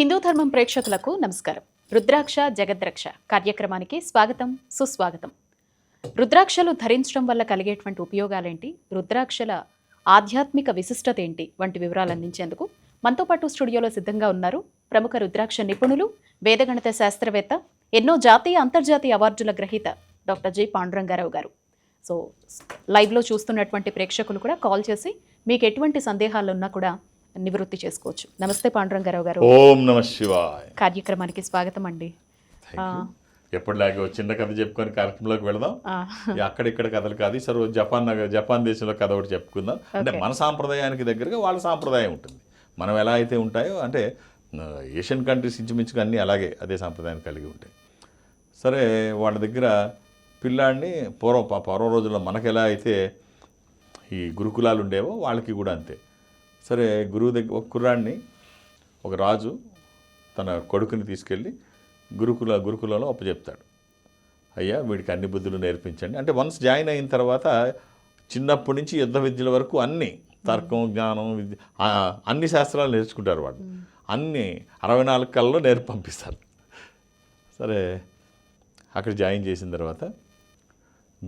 హిందూ ధర్మం ప్రేక్షకులకు నమస్కారం. రుద్రాక్ష జగద్రక్ష కార్యక్రమానికి స్వాగతం సుస్వాగతం. రుద్రాక్షలు ధరించడం వల్ల కలిగేటువంటి ఉపయోగాలేంటి? రుద్రాక్షల ఆధ్యాత్మిక విశిష్టత ఏంటి వంటి వివరాలు అందించేందుకు మనతో పాటు స్టూడియోలో సిద్ధంగా ఉన్నారు ప్రముఖ రుద్రాక్ష నిపుణులు వేదగణిత శాస్త్రవేత్త ఎన్నో జాతీయ అంతర్జాతీయ అవార్డుల గ్రహీత డాక్టర్ జి. పాండురంగారావు గారు. సో లైవ్లో చూస్తున్నటువంటి ప్రేక్షకులు కూడా కాల్ చేసి మీకు ఎటువంటి సందేహాలు ఉన్నా కూడా నివృత్తి చేసుకోవచ్చు. నమస్తే పాండురంగారావు గారు. ఓం నమ శివాయ. కార్యక్రమానికి స్వాగతం అండి. ఎప్పటిలాగే చిన్న కథ చెప్పుకొని కార్యక్రమంలోకి వెళదాం. అక్కడిక్కడ కథలు కాదు సరే జపాన్ జపాన్ దేశంలో కథ ఒకటి చెప్పుకుందాం. అంటే. మన సాంప్రదాయానికి దగ్గరగా వాళ్ళ సాంప్రదాయం ఉంటుంది. మనం ఎలా అయితే ఉంటాయో అంటే ఏషియన్ కంట్రీస్ ఇంచుమించుగా అన్నీ అలాగే అదే సాంప్రదాయాన్ని కలిగి ఉంటాయి. సరే వాళ్ళ దగ్గర పిల్లాడిని పూర్వం ప- పూర్వం రోజుల్లో మనకు ఎలా అయితే ఈ గురుకులాలు ఉండేవో వాళ్ళకి కూడా అంతే. సరే గురువు దగ్గర ఒక కుర్రాడిని ఒక రాజు తన కొడుకుని తీసుకెళ్ళి గురుకుల గురుకులంలో అప్పచెప్తాడు అయ్యా వీడికి అన్ని బుద్ధులు నేర్పించండి. అంటే వన్స్ జాయిన్ అయిన తర్వాత చిన్నప్పటి నుంచి యుద్ధ విద్యల వరకు అన్ని తర్కం జ్ఞానం విద్య అన్ని శాస్త్రాలు నేర్చుకుంటారు వాళ్ళు. అన్ని అరవై నాలుగు కళ్ళలో నేర్పి పంపిస్తారు. సరే అక్కడ జాయిన్ చేసిన తర్వాత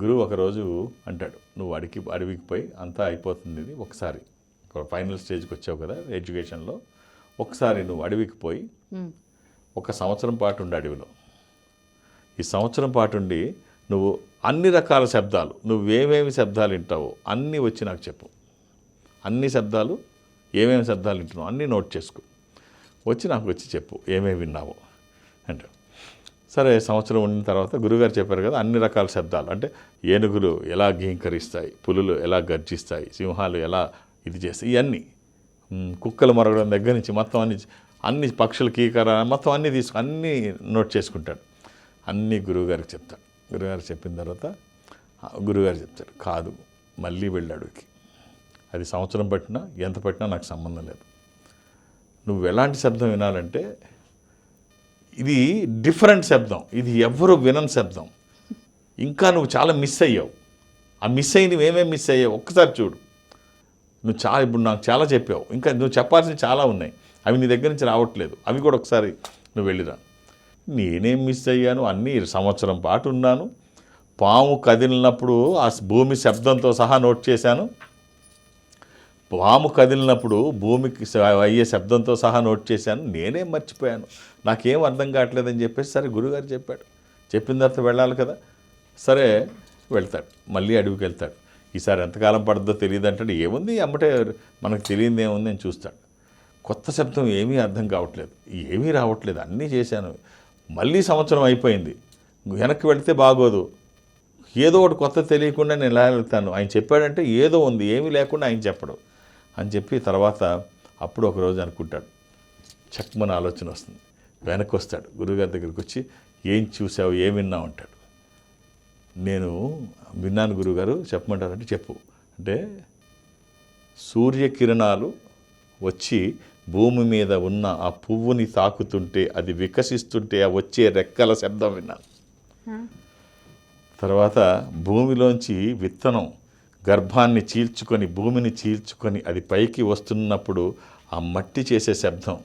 గురువు ఒకరోజు అంటాడు నువ్వు అడిగి అడవికి పోయి అంతా అయిపోతుంది ఇది ఒకసారి. ఒక ఫైనల్ స్టేజ్కి వచ్చావు కదా ఎడ్యుకేషన్లో. ఒకసారి నువ్వు అడవికి పోయి ఒక సంవత్సరం పాటు ఉండి అడవిలో. ఈ సంవత్సరం పాటు ఉండి నువ్వు అన్ని రకాల శబ్దాలు నువ్వేమేమి శబ్దాలు వింటావో అన్నీ వచ్చి నాకు చెప్పు. అన్ని శబ్దాలు ఏమేమి శబ్దాలు వింటున్నావు అన్నీ నోట్ చేసుకో. వచ్చి నాకు వచ్చి చెప్పు ఏమేమి విన్నావో అంటే సరే సంవత్సరం ఉండిన తర్వాత గురుగారు చెప్పారు కదా అన్ని రకాల శబ్దాలు. అంటే ఏనుగులు ఎలా గీంకరిస్తాయి పులులు ఎలా గర్జిస్తాయి సింహాలు ఎలా ఇది చేస్తాయి ఇవన్నీ కుక్కలు మరగడం దగ్గర నుంచి మొత్తం అన్ని అన్ని పక్షులు కీకర మొత్తం అన్నీ తీసుకు అన్నీ నోట్ చేసుకుంటాడు. అన్నీ గురువుగారికి చెప్తాడు. గురుగారు చెప్పిన తర్వాత గురుగారు చెప్తాడు కాదు మళ్ళీ వెళ్ళి అడుగుకి అది సంవత్సరం పట్టినా ఎంత పట్టినా నాకు సంబంధం లేదు. నువ్వు ఎలాంటి శబ్దం వినాలంటే ఇది డిఫరెంట్ శబ్దం. ఇది ఎవరు వినని శబ్దం. ఇంకా నువ్వు చాలా మిస్ అయ్యావు. ఆ మిస్ అయినవి ఏమేమి మిస్ అయ్యావు? ఒక్కసారి చూడు. నువ్వు చాలా ఇప్పుడు నాకు చాలా చెప్పావు. ఇంకా నువ్వు చెప్పాల్సినవి చాలా ఉన్నాయి. అవి నీ దగ్గర నుంచి రావట్లేదు. అవి కూడా ఒకసారి నువ్వు వెళ్ళిరా. నేనేం మిస్ అయ్యాను? అన్నీ సంవత్సరం పాటు ఉన్నాను. పాము కదిలినప్పుడు ఆ భూమి శబ్దంతో సహా నోట్ చేశాను. పాము కదిలినప్పుడు భూమికి అయ్యే శబ్దంతో సహా నోట్ చేశాను. నేనేం మర్చిపోయాను. నాకేం అర్థం కావట్లేదని చెప్పేసి సరే గురుగారు చెప్పాడు. చెప్పిన తర్వాత వెళ్ళాలి కదా? సరే వెళ్తాడు. మళ్ళీ అడవికి వెళ్తాడు. ఈసారి ఎంతకాలం పడుతుందో తెలియదు అంటాడు. ఏముంది? అమ్మటే మనకు తెలియదు ఏముంది అని చూస్తాడు. కొత్త శబ్దం ఏమీ అర్థం కావట్లేదు. ఏమీ రావట్లేదు. అన్నీ చేశాను. మళ్ళీ సంవత్సరం అయిపోయింది. వెనక్కి వెళితే బాగోదు. ఏదో ఒకటి కొత్త తెలియకుండా నేను ఎలా వెళ్తాను? ఆయన చెప్పాడంటే ఏదో ఉంది. ఏమీ లేకుండా ఆయన చెప్పడు. అని చెప్పి తర్వాత అప్పుడు ఒక రోజు అనుకుంటాడు. చక్మన ఆలోచన వస్తుంది. వెనక్కి వస్తాడు గురువుగారి దగ్గరికి వచ్చి ఏం చూసావు? ఏం విన్నావు? అంటాడు. నేను విన్నాను గురువుగారు. చెప్పమంటారంటే చెప్పు. అంటే సూర్యకిరణాలు వచ్చి భూమి మీద ఉన్న ఆ పువ్వుని తాకుతుంటే అది వికసిస్తుంటే ఆ వచ్చే రెక్కల శబ్దం విన్నాను. తర్వాత భూమిలోంచి విత్తనం గర్భాన్ని చీల్చుకొని భూమిని చీల్చుకొని అది పైకి వస్తున్నప్పుడు ఆ మట్టి చేసే శబ్దం.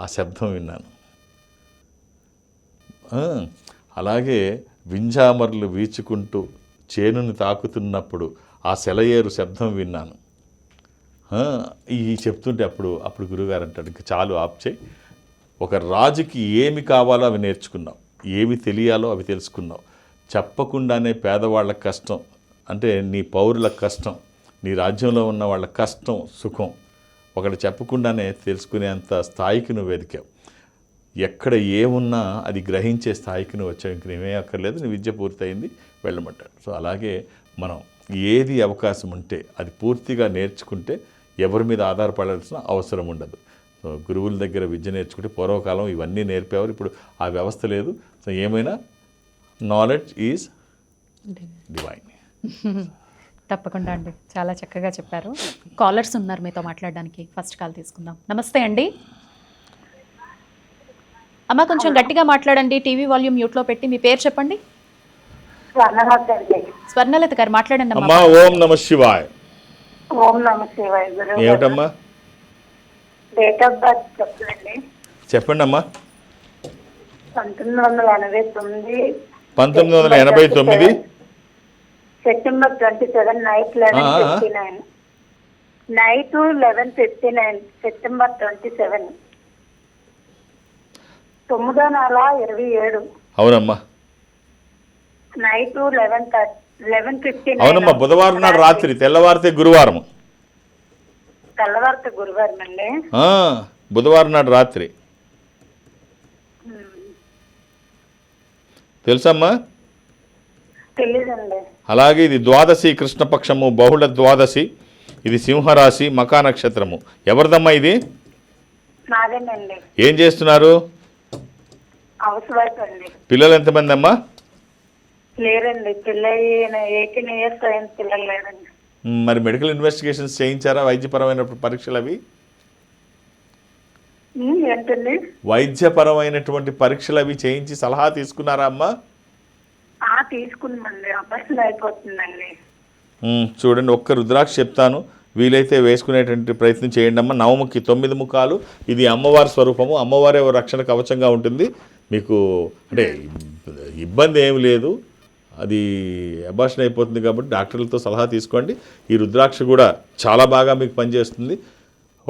ఆ శబ్దం విన్నాను. అలాగే వింజామర్లు వీచుకుంటూ చేనుని తాకుతున్నప్పుడు ఆ సెలయేరు శబ్దం విన్నాను. ఈ చెప్తుంటే అప్పుడు అప్పుడు గురుగారు అంటాడు ఇంకా చాలు ఆప్చేయి ఒక రాజుకి ఏమి కావాలో అవి నేర్చుకున్నావు. ఏమి తెలియాలో అవి తెలుసుకున్నావు. చెప్పకుండానే పేదవాళ్ళ కష్టం. అంటే నీ పౌరుల కష్టం నీ రాజ్యంలో ఉన్న వాళ్ళ కష్టం సుఖం ఒకటి చెప్పకుండానే తెలుసుకునేంత స్థాయికి నువ్వు వెతికావు. ఎక్కడ ఏమున్నా అది గ్రహించే స్థాయికి నువ్వు వచ్చావు. ఇంక నువ్వే అక్కర్లేదు నీ విద్య పూర్తయింది వెళ్ళమంటాడు. సో అలాగే మనం ఏది అవకాశం ఉంటే అది పూర్తిగా నేర్చుకుంటే ఎవరి మీద ఆధారపడాల్సిన అవసరం ఉండదు. సో గురువుల దగ్గర విద్య నేర్చుకుంటే పూర్వకాలం ఇవన్నీ నేర్పేవారు. ఇప్పుడు ఆ వ్యవస్థ లేదు. సో ఏమైనా? నాలెడ్జ్ ఈజ్ డివైన్ తప్పకుండా అండి. చాలా చక్కగా చెప్పారు. కాలర్స్ ఉన్నారు మీతో మాట్లాడడానికి. ఫస్ట్ కాల్ తీసుకుందాం. నమస్తే అండి. అమ్మ కొంచెం గట్టిగా మాట్లాడండి. టీవీ వాల్యూమ్ మ్యూట్లో పెట్టి మీ పేరు చెప్పండి. స్వర్ణలత గారు మాట్లాడండి అమ్మా. అమ్మా ఓం నమ శివాయ్. ఓం నమ శివాయ గురువు గారు. ఏమిటమ్మా? డేట్ ఆఫ్ బర్త్ చెప్పండి. చెప్పండి అమ్మా పంతొమ్మిది వందల ఎనభై తొమ్మిది. పంతొమ్మిది వందల ఎనభై తొమ్మిది? September twenty seven night eleven. Fifty nine. Night eleven fifty nine September twenty seven. తొమ్మిదో నెల ఇరవై ఏడు. అవునమ్మా. నైట్ లెవెన్ లెవెన్ ఫిఫ్టీ అవునమ్మా బుధవారం నాడు రాత్రి తెల్లవారితే గురువారం తెల్లవారితే గురువారం అండి. బుధవారం నాడు రాత్రి. తెలుసమ్మా? తెలీదండి. అలాగే ఇది ద్వాదశి కృష్ణపక్షము బహుళ ద్వాదశి ఇది సింహరాశి మకా నక్షత్రము. ఎవరిదమ్మా ఇది? ఏం చేస్తున్నారు? పిల్లలు ఎంతమంది అమ్మా లేరండి. మరి మెడికల్ ఇన్వెస్టిగేషన్స్ చేయించారా? వైద్యపరమైన పరీక్షలు అవి వైద్యపరమైనటువంటి పరీక్షలు అవి చేయించి సలహా తీసుకున్నారా అమ్మా? అయిపోతుందండి. చూడండి ఒక్క రుద్రాక్ష చెప్తాను. వీలైతే వేసుకునేటువంటి ప్రయత్నం చేయండి అమ్మ. నవముఖి తొమ్మిది ముఖాలు. ఇది అమ్మవారి స్వరూపము. అమ్మవారి రక్షణ కవచంగా ఉంటుంది. మీకు అంటే ఇబ్బంది ఏమి లేదు. అది అభాషణ అయిపోతుంది కాబట్టి డాక్టర్లతో సలహా తీసుకోండి. ఈ రుద్రాక్ష కూడా చాలా బాగా మీకు పనిచేస్తుంది.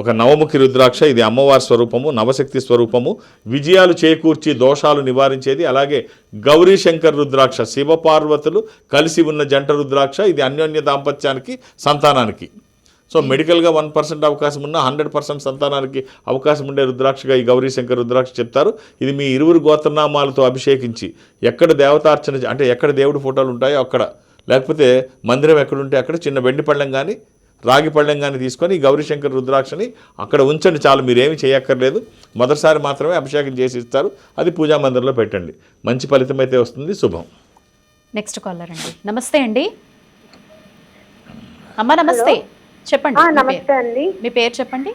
ఒక నవముఖి రుద్రాక్ష ఇది అమ్మవారి స్వరూపము నవశక్తి స్వరూపము. విజయాలు చేకూర్చి దోషాలు నివారించేది. అలాగే గౌరీ శంకర్ రుద్రాక్ష శివపార్వతులు కలిసి ఉన్న జంట రుద్రాక్ష ఇది అన్యోన్య దాంపత్యానికి సంతానానికి. సో మెడికల్గా వన్ పర్సెంట్ అవకాశం ఉన్న హండ్రెడ్ పర్సెంట్ సంతానానికి అవకాశం ఉండే రుద్రాక్షగా ఈ గౌరీ శంకర్ రుద్రాక్ష చెప్తారు. ఇది మీ ఇరువురు గోత్రనామాలతో అభిషేకించి ఎక్కడ దేవతార్చన అంటే ఎక్కడ దేవుడి ఫోటోలు ఉంటాయో అక్కడ. లేకపోతే మందిరం ఎక్కడుంటే అక్కడ చిన్న వెండి పళ్ళెం కానీ రాగి పళ్ళెం కానీ తీసుకొని ఈ గౌరీశంకర్ రుద్రాక్షని అక్కడ ఉంచండి చాలు మీరేమి చేయక్కర్లేదు. మొదటిసారి మాత్రమే అభిషేకం చేసి ఇస్తారు. అది పూజా మందిరంలో పెట్టండి. మంచి ఫలితం అయితే వస్తుంది. శుభం. నెక్స్ట్ కాలర్ అండి. నమస్తే అండి. అమ్మ నమస్తే. చెప్పండి. ఆ, మీ పేరు. నమస్తే అండి. మీ పేరు చెప్పండి.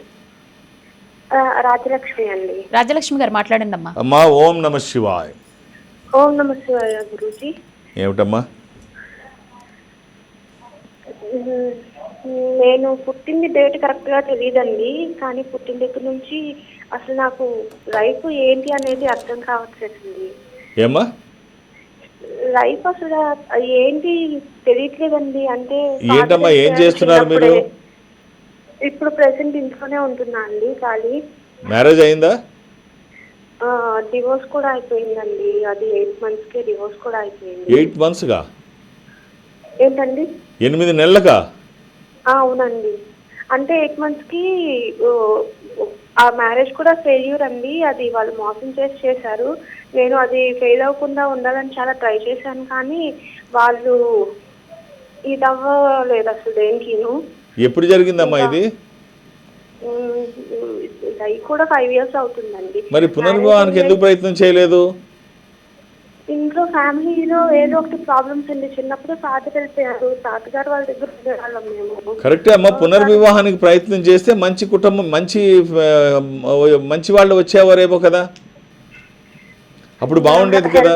ఆ, రాజలక్ష్మి అండి. రాజలక్ష్మి గారు మాట్లాడండి అమ్మా. అమ్మా ఓం నమ శివాయ్. ఓం నమ శివాయ గురూజీ. ఏమిటమ్మా? నేను పుట్టింది డేట్ కరెక్ట్గా తెలియదండి కానీ పుట్టిన దగ్గర నుంచి అసలు నాకు లైఫ్ ఏంటి అనేది అర్థం కావట్లేదండి. ఏమ్మా? లైఫ్ అసలు ఏంటి తెలియట్లేదండి అంటే ఏంటమ్మా, ఏం చేస్తున్నారు మీరు? ఇప్పుడు ప్రెసెంట్ ఇంట్లోనే ఉంటున్నా అండి ఖాళీ. మ్యారేజ్ అయిందా? డివోర్స్ కూడా అయిపోయిందండి అది ఎయిట్ మంత్స్కి డివోర్స్ కూడా అయిపోయింది. ఎయిట్ మంత్స్గా ఏంటండి? ఎనిమిది నెలలకా ఆ, అవునండి. అంటే ఎయిట్ మంత్స్కి ఓ, ఆ మ్యారేజ్ కూడా ఫెయిల్యూర్ అండి. అది వాళ్ళు మోసం చేసి చేశారు. నేను అది ఫెయిల్ అవ్వకుండా ఉండాలని చాలా ట్రై చేశాను. కానీ వాళ్ళు ఇది అవ్వలేదు అసలు దేనికిను. ఎప్పుడు జరిగిందమ్మా ఇది? ఉమ్, ఇది అయి కూడా ఫైవ్ ఇయర్స్ అవుతుందండి. మరి పునర్వివాహానికి ఎందుకు ప్రయత్నం చేయలేదు? ఇంట్లో ఫ్యామిలీలో ఏదో ఒకటి ప్రాబ్లమ్స్ అండి చిన్నప్పుడు ఫాదర్ వెళ్ళిపోయారు. తాతగారు వాళ్ళ దగ్గర ఉండేవాళ్ళం మేము. కరెక్టే అమ్మా పునర్వివాహానికి ప్రయత్నం చేస్తే మంచి కుటుంబం మంచి మంచి వాళ్ళు వచ్చేవారేమో కదా? అప్పుడు బాగుండేది కదా?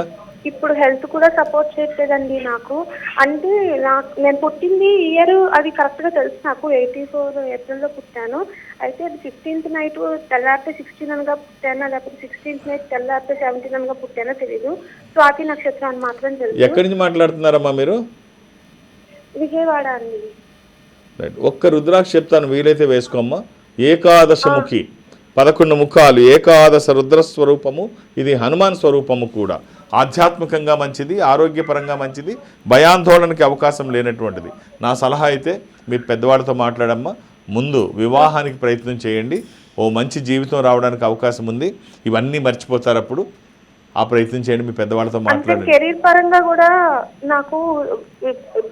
ఇప్పుడు హెల్త్ కూడా సపోర్ట్ చేయట్లేదండి నాకు. అంటే నాకు నేను పుట్టింది ఇయర్ అది కరెక్ట్గా తెలుసు నాకు. ఎయిటీ ఫోర్ ఏప్రిల్లో పుట్టాను. అయితే అది ఫిఫ్టీన్త్ నైట్ తెల్లారితే సిక్స్టీన్ అనగా పుట్టానా? లేకపోతే సిక్స్టీన్త్ నైట్ తెల్లారితే సెవెంటీన్ అనగా పుట్టానో తెలీదు. స్వాతి నక్షత్రం అని మాత్రం తెలుసు. ఎక్కడి నుంచి మాట్లాడుతున్నారమ్మా మీరు? విజయవాడ అండి. రైట్. ఒక్క రుద్రాక్ష చెప్తాను వీలైతే వేసుకోమ్మా. ఏకాదశముఖి. పదకొండు ముఖాలు. ఏకాదశ రుద్ర స్వరూపము ఇది హనుమాన్ స్వరూపము కూడా. ఆధ్యాత్మికంగా మంచిది ఆరోగ్యపరంగా మంచిది భయాందోళనకి అవకాశం లేనటువంటిది. నా సలహా అయితే మీరు పెద్దవాడితో మాట్లాడమ్మా. ముందు వివాహానికి ప్రయత్నం చేయండి. ఓ మంచి జీవితం రావడానికి అవకాశం ఉంది. ఇవన్నీ మర్చిపోతారు అప్పుడు. ఆ ప్రయత్నం చేయండి. మీ పెద్దవాళ్ళతో మాట్లాడండి. కెరీర్ పరంగా కూడా నాకు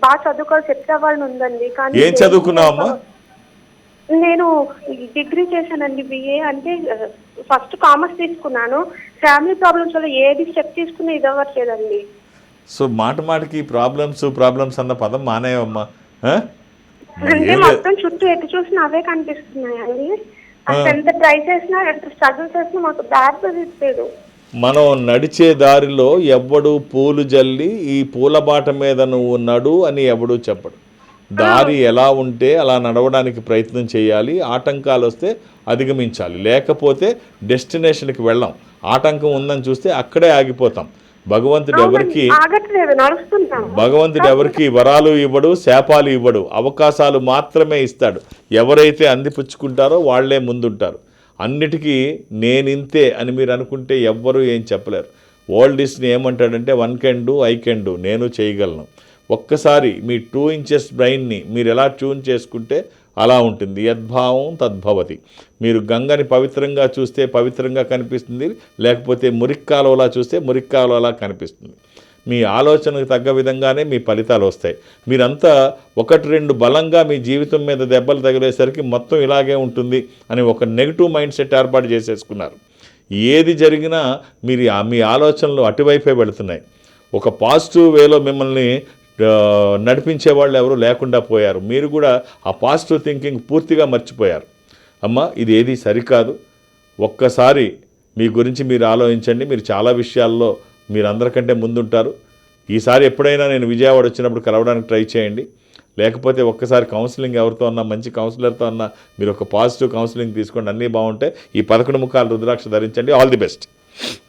బాగా చదువుకోవాలి సెట్ అవ్వాలని ఉందండి. కానీ ఏం చదువుకున్నావమ్మా? నేను డిగ్రీ చేశానండి బిఏ అంటే ఫస్ట్ కామర్స్ తీసుకున్నాను. ఫ్యామిలీ ప్రాబ్లమ్స్ వల్ల ఏది స్టెప్ తీసుకున్నా ఇది అవ్వట్లేదండి. సో మాట మాటకి ప్రాబ్లమ్స్ ప్రాబ్లమ్స్ అన్న పదం మానేవమ్మా? అంటే. మొత్తం చుట్టూ ఎటు చూసినా అవే కనిపిస్తున్నాయండి. అసలు ఎంత ట్రై చేసినా ఎంత స్ట్రగుల్ చేసినా మాకు దారి మనం నడిచే దారిలో ఎవ్వడు పూలు జల్లి ఈ పూల బాట మీద నువ్వు నడు అని ఎవడు చెప్పడు. దారి ఎలా ఉంటే అలా నడవడానికి ప్రయత్నం చేయాలి. ఆటంకాలు వస్తే అధిగమించాలి. లేకపోతే డెస్టినేషన్కి వెళ్ళాం. ఆటంకం ఉందని చూస్తే అక్కడే ఆగిపోతాం. భగవంతుడు ఎవరికి భగవంతుడు ఎవరికి వరాలు ఇవ్వడు శాపాలు ఇవ్వడు అవకాశాలు మాత్రమే ఇస్తాడు. ఎవరైతే అందిపుచ్చుకుంటారో వాళ్ళే ముందుంటారు. అన్నిటికీ నేనింతే అని మీరు అనుకుంటే ఎవ్వరూ ఏం చెప్పలేరు. ఓల్డ్ డిస్ని ఏమంటాడంటే one can do I can do నేను చేయగలను. ఒక్కసారి మీ టూ ఇంచెస్ బ్రెయిన్ని మీరు ఎలా ట్యూన్ చేసుకుంటే అలా ఉంటుంది. యద్భావం తద్భవతి. మీరు గంగని పవిత్రంగా చూస్తే పవిత్రంగా కనిపిస్తుంది. లేకపోతే మురిక్కాలువలా చూస్తే మురిక్కాలువలా కనిపిస్తుంది. మీ ఆలోచనకు తగ్గ విధంగానే మీ ఫలితాలు వస్తాయి. మీరంతా ఒకటి రెండు బలంగా మీ జీవితం మీద దెబ్బలు తగిలేసరికి మొత్తం ఇలాగే ఉంటుంది అని ఒక నెగిటివ్ మైండ్ సెట్ ఏర్పాటు చేసేసుకున్నారు. ఏది జరిగినా మీరు ఆ- మీ ఆలోచనలు అటువైపే వెళుతున్నాయి. ఒక పాజిటివ్ వేలో మిమ్మల్ని నడిపించే వాళ్ళు ఎవరు లేకుండా పోయారు. మీరు కూడా ఆ పాజిటివ్ థింకింగ్ పూర్తిగా మర్చిపోయారు. అమ్మ ఇది ఏది సరికాదు. ఒక్కసారి మీ గురించి మీరు ఆలోచించండి. మీరు చాలా విషయాల్లో మీరు అందరికంటే ముందుంటారు. ఈసారి ఎప్పుడైనా నేను విజయవాడ వచ్చినప్పుడు కలవడానికి ట్రై చేయండి. లేకపోతే ఒక్కసారి కౌన్సిలింగ్ ఎవరితో అన్నా మంచి కౌన్సిలర్తో అన్నా మీరు ఒక పాజిటివ్ కౌన్సిలింగ్ తీసుకోండి. అన్నీ బాగుంటాయి. ఈ పదకొండు ముఖాలు రుద్రాక్ష ధరించండి. All the best.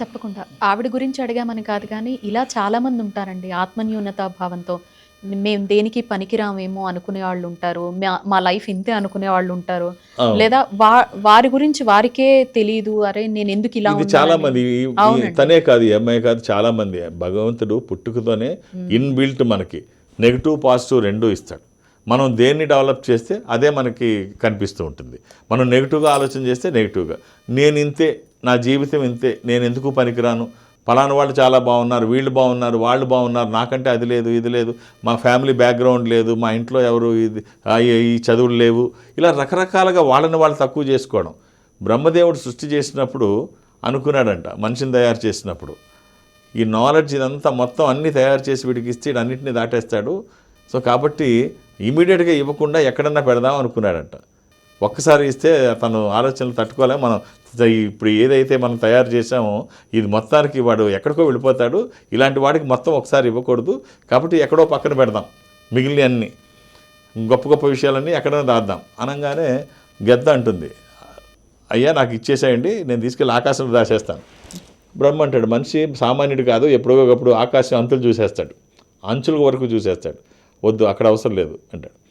తప్పకుండా. ఆవిడ గురించి అడిగామని కాదు కానీ ఇలా చాలా మంది ఉంటారండి ఆత్మన్యూనత భావంతో. మేము దేనికి పనికిరామేమో అనుకునే వాళ్ళు ఉంటారు. మా- లైఫ్ ఇంతే అనుకునే వాళ్ళు ఉంటారు. లేదా వారి గురించి వారికే తెలియదు అరే నేను ఎందుకు ఇలా చాలా. మంది. తనే కాదు ఈ అమ్మాయి కాదు చాలా మంది భగవంతుడు పుట్టుకతోనే ఇన్బిల్ట్ మనకి. నెగిటివ్ పాజిటివ్ రెండు ఇస్తాడు. మనం దేన్ని డెవలప్ చేస్తే అదే మనకి కనిపిస్తూ ఉంటుంది. మనం నెగిటివ్గా ఆలోచన చేస్తే నెగిటివ్గా. నేను ఇంతే నా జీవితం ఇంతే నేను ఎందుకు పనికిరాను? పలానా వాళ్ళు చాలా బాగున్నారు వీళ్ళు బాగున్నారు వాళ్ళు బాగున్నారు నాకంటే అది లేదు ఇది లేదు మా ఫ్యామిలీ బ్యాక్గ్రౌండ్ లేదు మా ఇంట్లో ఎవరు ఇది ఈ- చదువులు లేవు. ఇలా రకరకాలుగా వాళ్ళని వాళ్ళు తక్కువ చేసుకోవడం. బ్రహ్మదేవుడు సృష్టి చేసినప్పుడు అనుకున్నాడంట మనిషిని తయారు చేసినప్పుడు. ఈ నాలెడ్జ్ ఇదంతా మొత్తం అన్నీ తయారు చేసి వీడికి ఇస్తే అన్నింటినీ దాటేస్తాడు. సో కాబట్టి ఇమీడియట్గా ఇవ్వకుండా ఎక్కడన్నా పెడదాం అనుకున్నాడంట. ఒక్కసారి ఇస్తే తను ఆలోచనలు తట్టుకోలేం. మనం ఇప్పుడు ఏదైతే మనం తయారు చేసామో ఇది మొత్తానికి వాడు ఎక్కడికో వెళ్ళిపోతాడు. ఇలాంటి వాడికి మొత్తం ఒకసారి ఇవ్వకూడదు. కాబట్టి ఎక్కడో పక్కన పెడదాం. మిగిలిన అన్నీ. గొప్ప గొప్ప విషయాలన్నీ ఎక్కడైనా దాద్దాం. అనగానే గద్ద అంటుంది. అయ్యా నాకు ఇచ్చేసేయండి. నేను తీసుకెళ్ళి ఆకాశంలో దాచేస్తాను. బ్రహ్మ అంటాడు మనిషి సామాన్యుడు కాదు ఎప్పుడో ఒకప్పుడు ఆకాశం అంతులు చూసేస్తాడు. అంచుల వరకు చూసేస్తాడు. వద్దు అక్కడ అవసరం లేదు అంటాడు.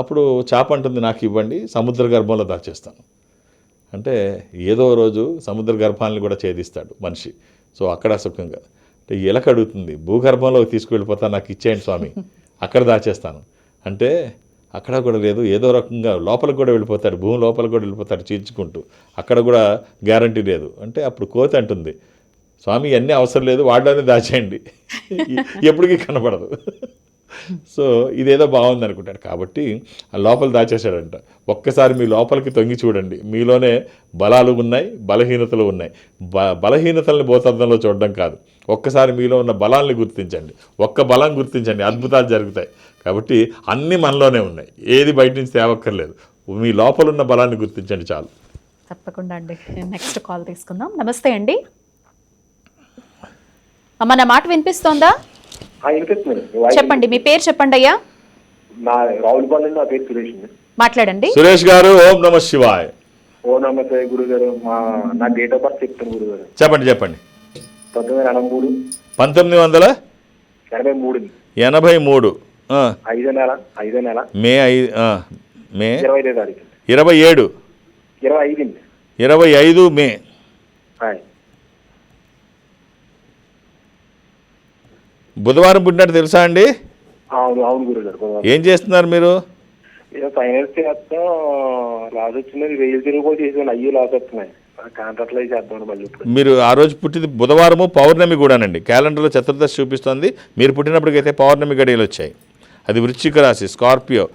అప్పుడు చేప అంటుంది నాకు ఇవ్వండి సముద్ర గర్భంలో దాచేస్తాను. అంటే ఏదో రోజు సముద్ర గర్భాలను కూడా ఛేదిస్తాడు మనిషి. సో అక్కడ సుఖంగా అంటే ఎలక అడుగుతుంది భూగర్భంలోకి తీసుకువెళ్ళిపోతా నాకు ఇచ్చేయండి స్వామి అక్కడ దాచేస్తాను. అంటే అక్కడ కూడా లేదు ఏదో రకంగా లోపలికి కూడా వెళ్ళిపోతాడు భూమి లోపలికి కూడా వెళ్ళిపోతాడు చీల్చుకుంటూ అక్కడ కూడా గ్యారంటీ లేదు. అంటే అప్పుడు కోతి అంటుంది స్వామి అన్నీ అవసరం లేదు వాడిలోనే దాచేయండి. ఎప్పటికీ కనబడదు. సో ఇదేదో బాగుంది అనుకుంటాడు కాబట్టి ఆ లోపల దాచేశాడంట. ఒక్కసారి మీ లోపలికి తొంగి చూడండి. మీలోనే బలాలు ఉన్నాయి బలహీనతలు ఉన్నాయి. బ బలహీనతల్ని బోతద్దంలో చూడడం కాదు. ఒక్కసారి మీలో ఉన్న బలాల్ని గుర్తించండి. ఒక్క బలం గుర్తించండి. అద్భుతాలు జరుగుతాయి. కాబట్టి అన్నీ మనలోనే ఉన్నాయి. ఏది బయట నుంచి తేవక్కర్లేదు. మీ లోపల ఉన్న బలాన్ని గుర్తించండి చాలు. తప్పకుండా అండి. నెక్స్ట్ కాల్ తీసుకుందాం. నమస్తే అండి. అమ్మ నా మాట వినిపిస్తోందా? చెప్పండి మీ పేరు చెప్పండి అయ్యా. నా రావుల పాలెం నా పేరు సురేష్. మాట్లాడండి. సురేష్ గారు ఓం నమ శివాయ్. ఓ నమస్తే గురుగారు మా నా డేట్ ఆఫ్ బర్త్ చెప్తాను గురుగారు. చెప్పండి చెప్పండి. పంతొమ్మిది వందల ఎనభై మూడు. పంతొమ్మిది వందల ఎనభై మూడు. ఎనభై మూడు. ఆ, ఐదో నెల ఐదో నెల. మే ఐ ఆ, మే ఇరవై ఐదో తారీఖు. ఇరవై ఏడు. ఇరవై ఐదు. ఇరవై ఐదు మే. బుధవారం పుట్టినట్టు తెలుసా అండి? అవును అవును గురుగారు. ఏం చేస్తున్నారు మీరు? ఫైనాన్స్ చేస్తాం లాస్ వచ్చింది వెయ్యి తిరుగు కూడా చేసాను అయ్యి లాస్ వస్తున్నాయి. కాంట్రాక్ట్లో చేద్దాం మళ్ళీ ఇప్పుడు. మీరు ఆ రోజు పుట్టింది బుధవారము పౌర్ణమి కూడానండి. క్యాలెండర్లో చతుర్దశి చూపిస్తోంది. మీరు పుట్టినప్పటికైతే పౌర్ణమి గడియలు వచ్చాయి. అది వృశ్చిక రాశి స్కార్పియో.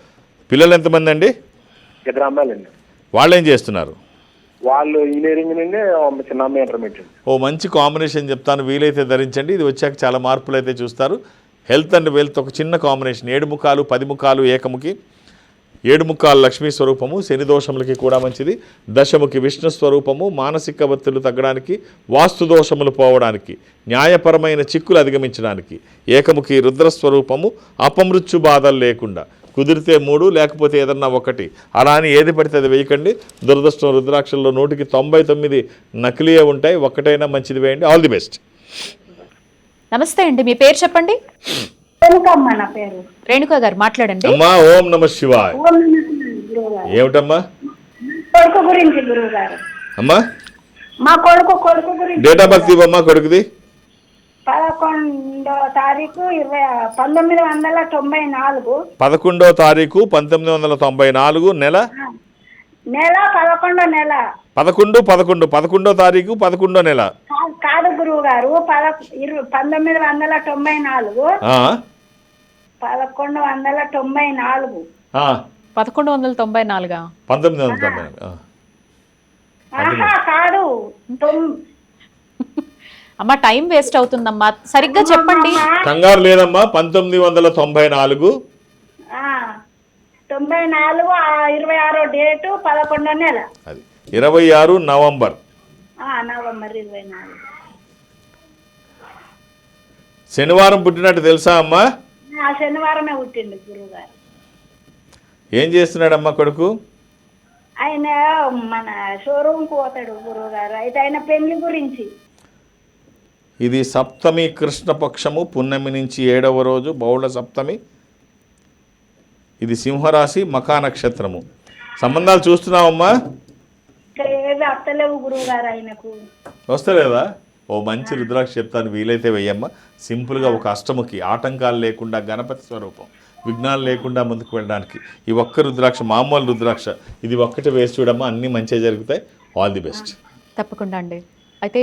పిల్లలు ఎంతమంది అండి? ఇద్దరు అమ్మాయిలండి. వాళ్ళు ఏం చేస్తున్నారు? వాళ్ళు ఇంజనీరింగ్ నుండి చిన్న అమ్మాయి ఇంటర్మీడియట్ ఓ మంచి కాంబినేషన్ చెప్తాను. వీలైతే ధరించండి. ఇది వచ్చాక చాలా మార్పులు అయితే చూస్తారు. హెల్త్ అండ్ వెల్త్ ఒక చిన్న కాంబినేషన్ ఏడు ముఖాలు పది ముఖాలు ఏకముఖి. ఏడు ముఖాలు లక్ష్మీ స్వరూపము. శని దోషములకి కూడా మంచిది. దశముఖి విష్ణు స్వరూపము. మానసిక ఒత్తిళ్ళు తగ్గడానికి వాస్తు దోషములు పోవడానికి న్యాయపరమైన చిక్కులు అధిగమించడానికి ఏకముఖి రుద్ర స్వరూపము అపమృత్యు బాధలు లేకుండా. కుదిరితే మూడు లేకపోతే ఏదన్నా ఒకటి. అలా అని ఏది పడితే అది వేయకండి. దురదృష్టం రుద్రాక్షల్లో నూటికి తొంభై తొమ్మిది నకిలీయే ఉంటాయి. ఒక్కటైనా మంచిది వేయండి. ఆల్ ది బెస్ట్ నమస్తే అండి. మీ పేరు చెప్పండి? వెనుకమ్మ నా పేరు. రేణుకా గారు మాట్లాడండి. అమ్మా ఓం నమ శివాయ్. గారు ఏమిటమ్మా? కొడుకు గురించి గురువు గారు అమ్మా? మా కొడుకు కొడుకు గురించి. డేట్ ఆఫ్ బర్త్ ఇవ్వమ్మా కొడుకుది? పదకొండో తారీఖు ఇరవై పంతొమ్మిది వందల తొంభై నాలుగు. పదకొండో తారీఖు పంతొమ్మిది వందల తొంభై నాలుగు నెల? నెల పదకొండో నెల. పదకొండు పదకొండు పదకొండో తారీఖు పదకొండో నెల. కాదు గురువు గారు పద ఇరు పంతొమ్మిది వందల తొంభై నాలుగు. ఆ, పదకొండు వందల తొంభై నాలుగు. ఆ, పదకొండు వందల తొంభై నాలుగా? పంతొమ్మిది వందల తొంభై నాలుగు కాదు. అమ్మా టైం వేస్ట్ అవుతుందమ్మా. సరిగ్గా చెప్పండి. కంగారు లేదమ్మా పంతొమ్మిది వందల తొంభై నాలుగు. ఆ, తొంభై నాలుగు ఇరవై ఆరో డేటు పదకొండో నెల. అది. ఇరవై ఆరు నవంబర్. ఆ, నవంబర్ ఇరవై నాలుగు. శనివారం పుట్టినట్టు తెలుసా అమ్మా? ఆ శనివారమే పుట్టిండు గురువు గారు ఏం చేస్తున్నాడమ్మా కొడుకు? ఆయన మన షోరూమ్కి పోతాడు గురువు గారు అయితే ఆయన పెళ్ళి గురించి. ఇది సప్తమి కృష్ణపక్షము పున్నమి నుంచి ఏడవ రోజు బహుళ సప్తమి. ఇది సింహరాశి మకా నక్షత్రము. సంబంధాలు చూస్తున్నావమ్మా? వస్తలేదా? ఓ మంచి రుద్రాక్ష చెప్తాను వీలైతే వెయ్యమ్మ. సింపుల్గా ఒక అష్టముకి ఆటంకాలు లేకుండా గణపతి స్వరూపం విఘ్నాలు లేకుండా ముందుకు వెళ్ళడానికి. ఈ ఒక్క రుద్రాక్ష మామూలు రుద్రాక్ష ఇది ఒక్కటి వేసి చూడమ్మా అన్నీ మంచిగా జరుగుతాయి. ఆల్ ది బెస్ట్ తప్పకుండా అండి. అయితే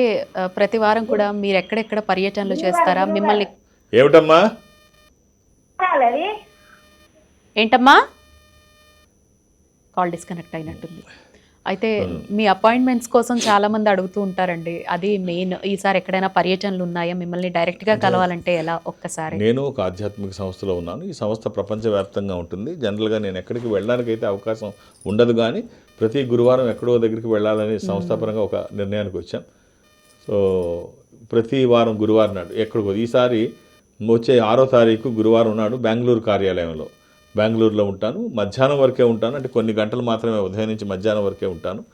ప్రతి వారం కూడా మీరు ఎక్కడెక్కడ పర్యటనలు చేస్తారా? మిమ్మల్ని ఏమిటమ్మా? ఏంటమ్మా? కాల్ డిస్కనెక్ట్ అయినట్టుంది. అయితే మీ అపాయింట్మెంట్స్ కోసం చాలా మంది అడుగుతూ ఉంటారండి. అది మెయిన్. ఈసారి ఎక్కడైనా పర్యటనలు ఉన్నాయా? మిమ్మల్ని డైరెక్ట్గా కలవాలంటే ఎలా? ఒక్కసారి. నేను ఒక ఆధ్యాత్మిక సంస్థలో ఉన్నాను. ఈ సంస్థ ప్రపంచవ్యాప్తంగా ఉంటుంది. జనరల్గా నేను ఎక్కడికి వెళ్ళడానికి అయితే అవకాశం ఉండదు కానీ ప్రతి గురువారం ఎక్కడో దగ్గరికి వెళ్ళాలని సంస్థాపరంగా ఒక నిర్ణయానికి వచ్చాం ప్రతి వారం గురువారం నాడు ఎక్కడికో ఈసారి వచ్చే ఆరో తారీఖు గురువారం నాడు బెంగళూరు కార్యాలయంలో. బెంగళూరులో ఉంటాను. మధ్యాహ్నం వరకే ఉంటాను. అంటే కొన్ని గంటలు మాత్రమే ఉదయం నుంచి మధ్యాహ్నం వరకే ఉంటాను.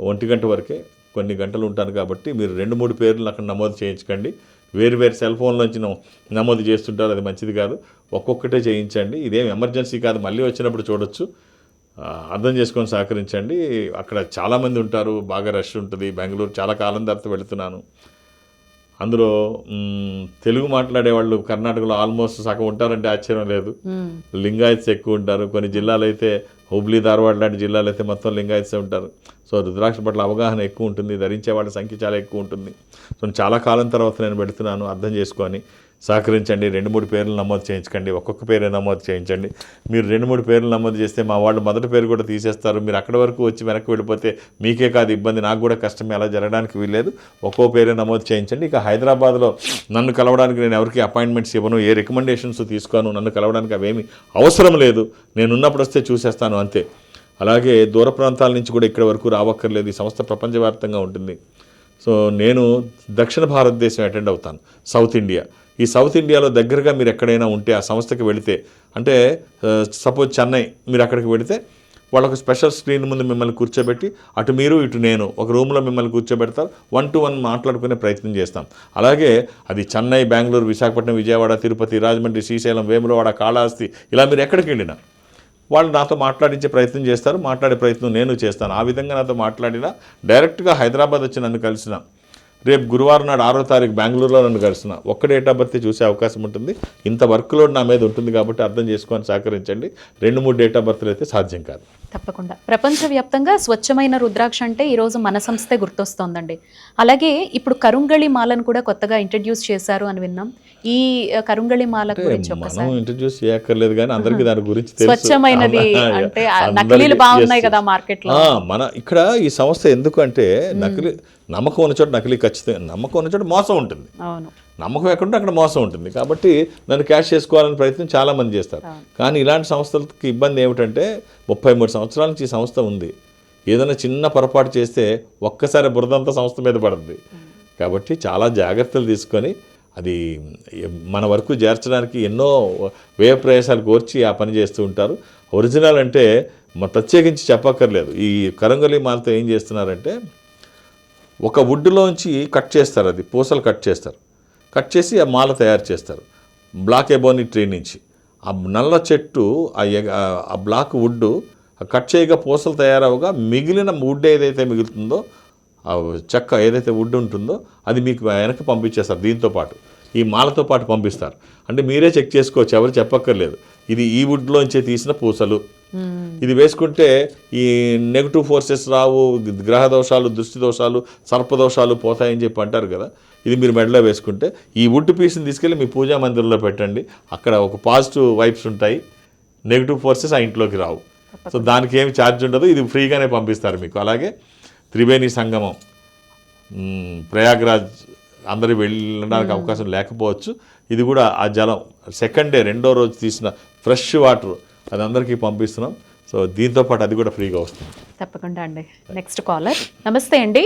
ఒంటి గంట వరకే కొన్ని గంటలు ఉంటాను కాబట్టి మీరు రెండు మూడు పేర్లు అక్కడ నమోదు చేయించకండి. వేరు వేరు సెల్ ఫోన్లోంచి నమోదు చేస్తుంటారు. అది మంచిది కాదు. ఒక్కొక్కటే చేయించండి. ఇదేం ఎమర్జెన్సీ కాదు. మళ్ళీ వచ్చినప్పుడు చూడొచ్చు. అర్థం చేసుకొని సహకరించండి. అక్కడ చాలామంది ఉంటారు. బాగా రష్ ఉంటుంది. బెంగళూరు చాలా కాలం తర్వాత వెళుతున్నాను. అందులో తెలుగు మాట్లాడే వాళ్ళు కర్ణాటకలో ఆల్మోస్ట్ సగం ఉంటారంటే ఆశ్చర్యం లేదు. లింగాయత్స్ ఎక్కువ ఉంటారు. కొన్ని జిల్లాలు అయితే హుబ్లీ ధారవాడ లాంటి జిల్లాలు అయితే మొత్తం లింగాయత్సే ఉంటారు. సో రుద్రాక్ష పట్ల అవగాహన ఎక్కువ ఉంటుంది. ధరించే వాళ్ళ సంఖ్య చాలా ఎక్కువ ఉంటుంది. సో చాలా కాలం తర్వాత నేను పెడుతున్నాను అర్థం చేసుకొని సహకరించండి. రెండు మూడు పేర్లు నమోదు చేయించకండి. ఒక్కొక్క పేరే నమోదు చేయించండి. మీరు రెండు మూడు పేర్లు నమోదు చేస్తే మా వాళ్ళు మొదటి పేరు కూడా తీసేస్తారు. మీరు అక్కడి వరకు వచ్చి వెనక్కి వెళ్ళిపోతే మీకే కాదు ఇబ్బంది. నాకు కూడా కష్టమే. అలా జరగడానికి వీల్లేదు. ఒక్కో పేరే నమోదు చేయించండి. ఇక హైదరాబాద్లో నన్ను కలవడానికి నేను ఎవరికి అపాయింట్మెంట్స్ ఇవ్వను ఏ రికమెండేషన్స్ తీసుకోను నన్ను కలవడానికి అవేమీ అవసరం లేదు. నేను ఉన్నప్పుడు వస్తే చూసేస్తాను అంతే. అలాగే దూర ప్రాంతాల నుంచి కూడా ఇక్కడ వరకు రావక్కర్లేదు. ఈ సంస్థ ప్రపంచవ్యాప్తంగా ఉంటుంది. సో నేను దక్షిణ భారతదేశం అటెండ్ అవుతాను సౌత్ ఇండియా. ఈ సౌత్ ఇండియాలో దగ్గరగా మీరు ఎక్కడైనా ఉంటే ఆ సంస్థకి వెళితే అంటే సపోజ్ చెన్నై మీరు అక్కడికి వెళితే వాళ్ళకు స్పెషల్ స్క్రీన్ ముందు మిమ్మల్ని కూర్చోబెట్టి అటు మీరు ఇటు నేను ఒక రూమ్లో మిమ్మల్ని కూర్చోబెడతారు వన్ టు వన్ మాట్లాడుకునే ప్రయత్నం చేస్తాం. అలాగే అది చెన్నై బెంగళూరు విశాఖపట్నం విజయవాడ తిరుపతి రాజమండ్రి శ్రీశైలం వేములవాడ కాళహస్తి ఇలా మీరు ఎక్కడికి వెళ్ళినా వాళ్ళు నాతో మాట్లాడించే ప్రయత్నం చేస్తారు మాట్లాడే ప్రయత్నం నేను చేస్తాను. ఆ విధంగా నాతో మాట్లాడినా డైరెక్ట్గా హైదరాబాద్ వచ్చి నన్ను కలిసిన రేపు గురువారం నాడు ఆరో తారీఖు బెంగళూరులో నన్ను కలిసిన ఒక్క డేట్ ఆఫ్ బర్త్ చూసే అవకాశం ఉంటుంది. ఇంత వర్క్ లోడ్ నా మీద ఉంటుంది కాబట్టి అర్థం చేసుకొని సహకరించండి. రెండు మూడు డేట్ ఆఫ్ బర్త్లు అయితే సాధ్యం కాదు. తప్పకుండా. ప్రపంచవ్యాప్తంగా స్వచ్ఛమైన రుద్రాక్ష అంటే ఈరోజు మన సంస్థే గుర్తొస్తోందండి. అలాగే ఇప్పుడు కరుంగళి మాలను కూడా కొత్తగా ఇంట్రడ్యూస్ చేశారు అని విన్నాం. ఈ కరుంగళి మాల గురించి మనం ఇంట్రడ్యూస్ చేయక్కర్లేదు కానీ అందరికీ దాని గురించి స్వచ్ఛమైనది అంటే నకిలీలు బాగున్నాయి కదా yes. మార్కెట్లో ఆ, మన ఇక్కడ ఈ సంస్థ ఎందుకు అంటే నకిలీ నమ్మకం ఉన్న చోట నకిలీ ఖచ్చితంగా నమ్మకం ఉన్న చోట మోసం ఉంటుంది. అవును. నమ్మకం ఎక్కడుంటే అక్కడ మోసం ఉంటుంది. కాబట్టి నన్ను క్యాష్ చేసుకోవాలని ప్రయత్నం చాలా మంది చేస్తారు కానీ ఇలాంటి సంస్థలకి ఇబ్బంది ఏమిటంటే ముప్పై మూడు సంవత్సరాల నుంచి ఈ సంస్థ ఉంది. ఏదైనా చిన్న పొరపాటు చేస్తే ఒక్కసారి బురదంతా సంస్థ మీద పడుతుంది కాబట్టి చాలా జాగ్రత్తలు తీసుకొని అది మన వరకు చేర్చడానికి ఎన్నో వ్యయ ప్రయాసాలు కోర్చి ఆ పని చేస్తూ ఉంటారు. ఒరిజినల్ అంటే ప్రత్యేకించి చెప్పక్కర్లేదు. ఈ కరంగలి మాలతో ఏం చేస్తున్నారంటే ఒక వుడ్లోంచి కట్ చేస్తారు అది పూసలు కట్ చేస్తారు. కట్ చేసి ఆ మాల తయారు చేస్తారు. బ్లాక్ ఎబోని ట్రీ నుంచి. ఆ నల్ల చెట్టు ఆ బ్లాక్ వుడ్ కట్ చేయగా పూసలు తయారవగా మిగిలిన వుడ్ ఏదైతే మిగులుతుందో ఆ చెక్క ఏదైతే వుడ్ ఉంటుందో అది మీకు వెనక్కి పంపించేస్తారు దీంతో పాటు. ఈ మాలతో పాటు పంపిస్తారు. అంటే మీరే చెక్ చేసుకోవచ్చు ఎవరు చెప్పక్కర్లేదు. ఇది ఈ వుడ్లోంచే తీసిన పూసలు. ఇది వేసుకుంటే ఈ నెగిటివ్ ఫోర్సెస్ రావు గ్రహ దోషాలు దృష్టి దోషాలు సర్పదోషాలు పోతాయని చెప్పి అంటారు కదా. ఇది మీరు మెడలో వేసుకుంటే ఈ వుడ్ పీస్ని తీసుకెళ్ళి మీ పూజా మందిరంలో పెట్టండి. అక్కడ ఒక పాజిటివ్ వైబ్స్ ఉంటాయి. నెగిటివ్ ఫోర్సెస్ ఆ ఇంట్లోకి రావు. సో దానికి ఏమి ఛార్జ్ ఉండదు. ఇది ఫ్రీగానే పంపిస్తారు మీకు. అలాగే త్రివేణి సంగమం. ప్రయాగ్రాజ్ అందరూ వెళ్ళడానికి అవకాశం లేకపోవచ్చు. ఇది కూడా ఆ జలం సెకండ్ డే రెండో రోజు తీసిన ఫ్రెష్ వాటర్ అది అందరికీ పంపిస్తున్నాం. సో దీంతో పాటు అది కూడా ఫ్రీగా వస్తుంది. తప్పకుండా అండి. నెక్స్ట్ కాలర్ నమస్తే అండి.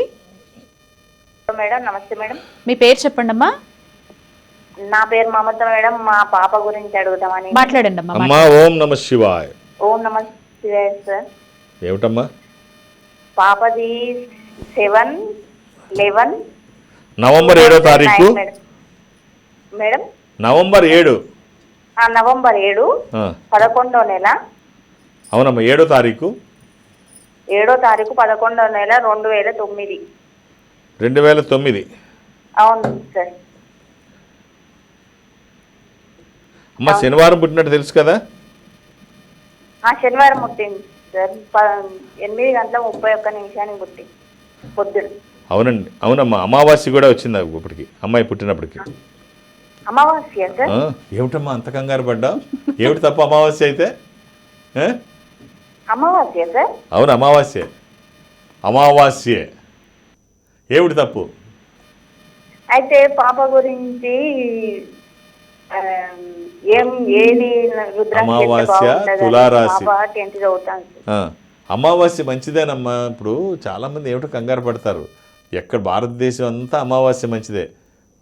మేడం నమస్తే మేడం. మీ పేరు చెప్పండి అమ్మా నా పేరు మమత మేడం మా పాప గురించి అడుగుదామని. మాట్లాడండి అమ్మా అమ్మా ఓం నమ శివాయ్. ఓం నమస్తే సార్. ఏమిటమ్మా? పాపది సెవెన్ లెవెన్. నవంబర్ ఏడో తారీఖు? మేడం. మేడం? నవంబర్ ఏడు. ఆ, నవంబర్ ఏడు పదకొండో నెల. అవునమ్మా ఏడో తారీఖు? ఏడో తారీఖు పదకొండో నెల రెండు వేల తొమ్మిది. రెండు వేల తొమ్మిది. అవును సార్. అమ్మ శనివారం పుట్టినట్టు తెలుసు కదా? శనివారం పుట్టింది సార్. ఎనిమిది గంటల ముప్పై ఒక్క నిమిషానికి పుట్టింది పొద్దున. అవునండి. అవునమ్మా అమావాస్య కూడా వచ్చింది ఇప్పటికి? అమ్మాయి పుట్టినప్పటికి. అమావాస్య సార్? ఏమిటమ్మా అంత కంగారు పడ్డా ఏమిటి తప్ప అమావాస్య అయితే? అమావాస్య సార్? అవును అమావాస్య. అమావాస్యే. ఏమిటి తప్పు? అయితే పాప గురించి ఏం ఏది అమావాస్య, తులారాశి. అమావాస్య మంచిదేనమ్మా. ఇప్పుడు చాలామంది ఏమిటో కంగారు పడతారు. ఎక్కడ భారతదేశం అంతా అమావాస్య మంచిదే.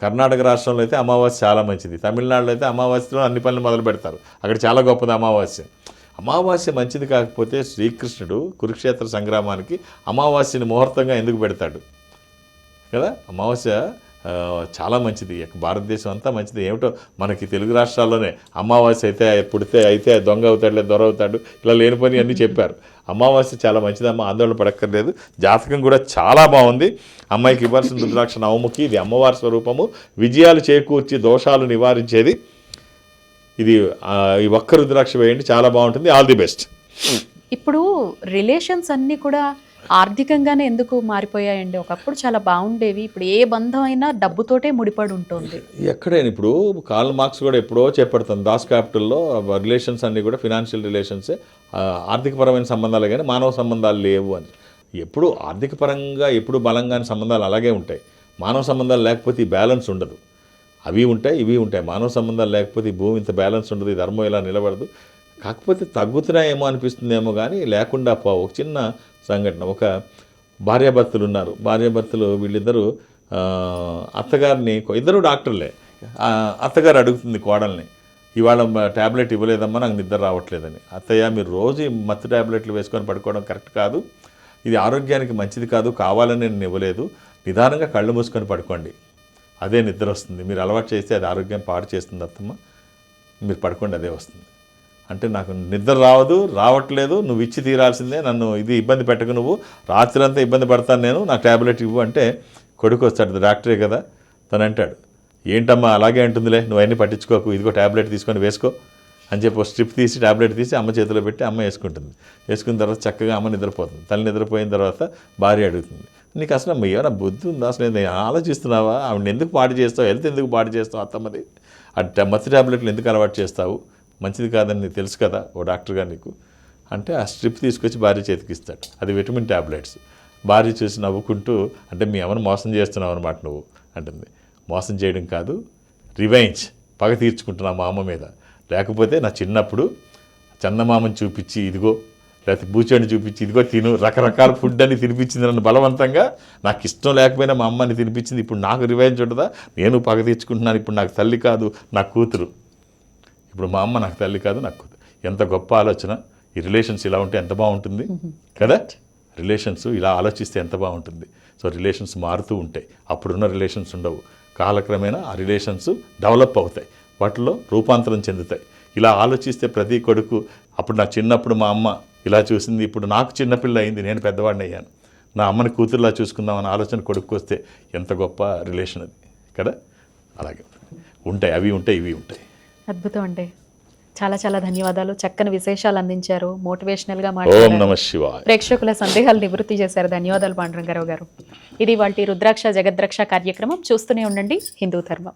కర్ణాటక రాష్ట్రంలో అయితే అమావాస్య చాలా మంచిది. తమిళనాడులో అయితే అమావాస్యలో అన్ని పనులు మొదలు పెడతారు. అక్కడ చాలా గొప్పది అమావాస్య. అమావాస్య మంచిది కాకపోతే శ్రీకృష్ణుడు కురుక్షేత్ర సంగ్రామానికి అమావాస్యని ముహూర్తంగా ఎందుకు పెడతాడు? కదా? అమావాస్య చాలా మంచిది. భారతదేశం అంతా మంచిది. ఏమిటో మనకి తెలుగు రాష్ట్రాల్లోనే అమావాస్య అయితే పుడితే అయితే దొంగ అవుతాడులే దొర అవుతాడు ఇలా లేని పని అన్నీ చెప్పారు. అమావాస్య చాలా మంచిది. అమ్మ ఆందోళన పడక్కర్లేదు. జాతకం కూడా చాలా బాగుంది. అమ్మాయికి ఇవ్వాల్సిన రుద్రాక్ష నవముఖి ఇది అమ్మవారి స్వరూపము. విజయాలు చేకూర్చి దోషాలు నివారించేది. ఇది ఈ ఒక్క రుద్రాక్ష వేయండి చాలా బాగుంటుంది. All the best. ఇప్పుడు రిలేషన్స్ అన్నీ కూడా ఆర్థికంగానే ఎందుకు మారిపోయాయండి? ఒకప్పుడు చాలా బాగుండేవి. ఇప్పుడు ఏ బంధం అయినా డబ్బుతోటే ముడిపడి ఉంటుంది ఎక్కడైనా ఇప్పుడు కాల్ మార్క్స్ కూడా ఎప్పుడో చేపడతాం దాస్ క్యాపిటల్లో రిలేషన్స్ అన్నీ కూడా ఫినాన్షియల్ రిలేషన్సే. ఆర్థికపరమైన సంబంధాలు కానీ మానవ సంబంధాలు లేవు అని. ఎప్పుడు ఆర్థిక పరంగా ఎప్పుడు బలంగా సంబంధాలు అలాగే ఉంటాయి. మానవ సంబంధాలు లేకపోతే ఈ బ్యాలెన్స్ ఉండదు. అవి ఉంటాయి ఇవి ఉంటాయి. మానవ సంబంధాలు లేకపోతే ఈ భూమి ఇంత బ్యాలెన్స్ ఉండదు. ఈ ధర్మం ఇలా నిలబడదు. కాకపోతే తగ్గుతున్నాయేమో అనిపిస్తుందేమో కానీ లేకుండా పో ఒక చిన్న సంఘటన. ఒక భార్యాభర్తలు ఉన్నారు భార్యాభర్తలు వీళ్ళిద్దరూ అత్తగారిని ఇద్దరు డాక్టర్లే. అత్తగారు అడుగుతుంది కోడల్ని ఇవాళ ట్యాబ్లెట్ ఇవ్వలేదమ్మా నాకు నిద్ర రావట్లేదని. అత్తయ్య మీరు రోజు మత్తు ట్యాబ్లెట్లు వేసుకొని పడుకోవడం కరెక్ట్ కాదు. ఇది ఆరోగ్యానికి మంచిది కాదు కావాలని నేను ఇవ్వలేదు. నిదానంగా కళ్ళు మూసుకొని పడుకోండి. అదే నిద్ర వస్తుంది. మీరు అలవాటు చేస్తే అది ఆరోగ్యం పాడు చేస్తుంది అత్తమ్మ. మీరు పడుకోండి అదే వస్తుంది. అంటే నాకు నిద్ర రావదు రావట్లేదు నువ్వు ఇచ్చి తీరాల్సిందే నన్ను ఇది ఇబ్బంది పెట్టకు నువ్వు రాత్రంతా ఇబ్బంది పడతాను నేను నాకు ట్యాబ్లెట్ ఇవ్వు అంటే కొడుకు వస్తాడు డాక్టరే కదా తను అంటాడు. ఏంటమ్మా అలాగే అంటుందిలే నువ్వు అన్నీ పట్టించుకోకు ఇదిగో ట్యాబ్లెట్ తీసుకొని వేసుకో అని చెప్పి స్ట్రిప్ తీసి ట్యాబ్లెట్ తీసి అమ్మ చేతిలో పెట్టి అమ్మ వేసుకుంటుంది. వేసుకున్న తర్వాత చక్కగా అమ్మ నిద్రపోతుంది. తల్లి నిద్రపోయిన తర్వాత భార్య అడుగుతుంది. నీకు అసలు అమ్మ ఏమైనా బుద్ధి ఉందా? అసలు నేను ఆలోచిస్తున్నావా? ఆవిడ ఎందుకు పాటు చేస్తావు? హెల్త్ ఎందుకు పాటు చేస్తావు అత్తమ్మది? ఆ మత్తు ట్యాబ్లెట్లు ఎందుకు అలవాటు చేస్తావు? మంచిది కాదని నీకు తెలుసు కదా ఓ డాక్టర్గా నీకు? అంటే ఆ స్ట్రిప్ తీసుకొచ్చి భార్య చేతికి ఇస్తాడు. అది విటమిన్ ట్యాబ్లెట్స్ భార్య చూసి నవ్వుకుంటూ అంటే మీ అమ్మను మోసం చేస్తున్నావు అనమాట నువ్వు అంటుంది. మోసం చేయడం కాదు రివెంజ్ పగ తీర్చుకుంటున్నా మా అమ్మ మీద. లేకపోతే నా చిన్నప్పుడు చందమామని చూపించి ఇదిగో లేకపోతే బూచండి చూపించి ఇదిగో తిను రకరకాల ఫుడ్ అని తినిపించింది నన్ను బలవంతంగా. నాకు ఇష్టం లేకపోయినా మా అమ్మని తినిపించింది. ఇప్పుడు నాకు రివెంజ్ ఉంటుందా? నేను పగ తీర్చుకుంటున్నాను. ఇప్పుడు నాకు తల్లి కాదు నా కూతురు. ఇప్పుడు మా అమ్మ నాకు తల్లి కాదు నాకు ఎంత గొప్ప ఆలోచన. ఈ రిలేషన్స్ ఇలా ఉంటే ఎంత బాగుంటుంది. కదా? రిలేషన్స్ ఇలా ఆలోచిస్తే ఎంత బాగుంటుంది. సో రిలేషన్స్ మారుతూ ఉంటాయి. అప్పుడున్న రిలేషన్స్ ఉండవు. కాలక్రమేణా ఆ రిలేషన్స్ డెవలప్ అవుతాయి. వాటిలో రూపాంతరం చెందుతాయి. ఇలా ఆలోచిస్తే ప్రతి కొడుకు అప్పుడు నా చిన్నప్పుడు మా అమ్మ ఇలా చూసింది ఇప్పుడు నాకు చిన్నపిల్ల అయింది నేను పెద్దవాడిని అయ్యాను. నా అమ్మని కూతురులా చూసుకుందామని ఆలోచన కొడుకు వస్తే ఎంత గొప్ప రిలేషన్ అది. కదా? అలాగే. ఉంటాయి. అవి ఉంటాయి ఇవి ఉంటాయి. అద్భుతం అండి. చాలా చాలా ధన్యవాదాలు. చక్కని విశేషాలు అందించారు. మోటివేషనల్గా ఓం మాట్లాడారు. ప్రేక్షకుల సందేహాలు నివృత్తి చేశారు. ధన్యవాదాలు పాండురంగారావు గారు. ఇది వాటి రుద్రాక్ష జగద్రక్ష కార్యక్రమం. చూస్తూనే ఉండండి. హిందూ ధర్మం.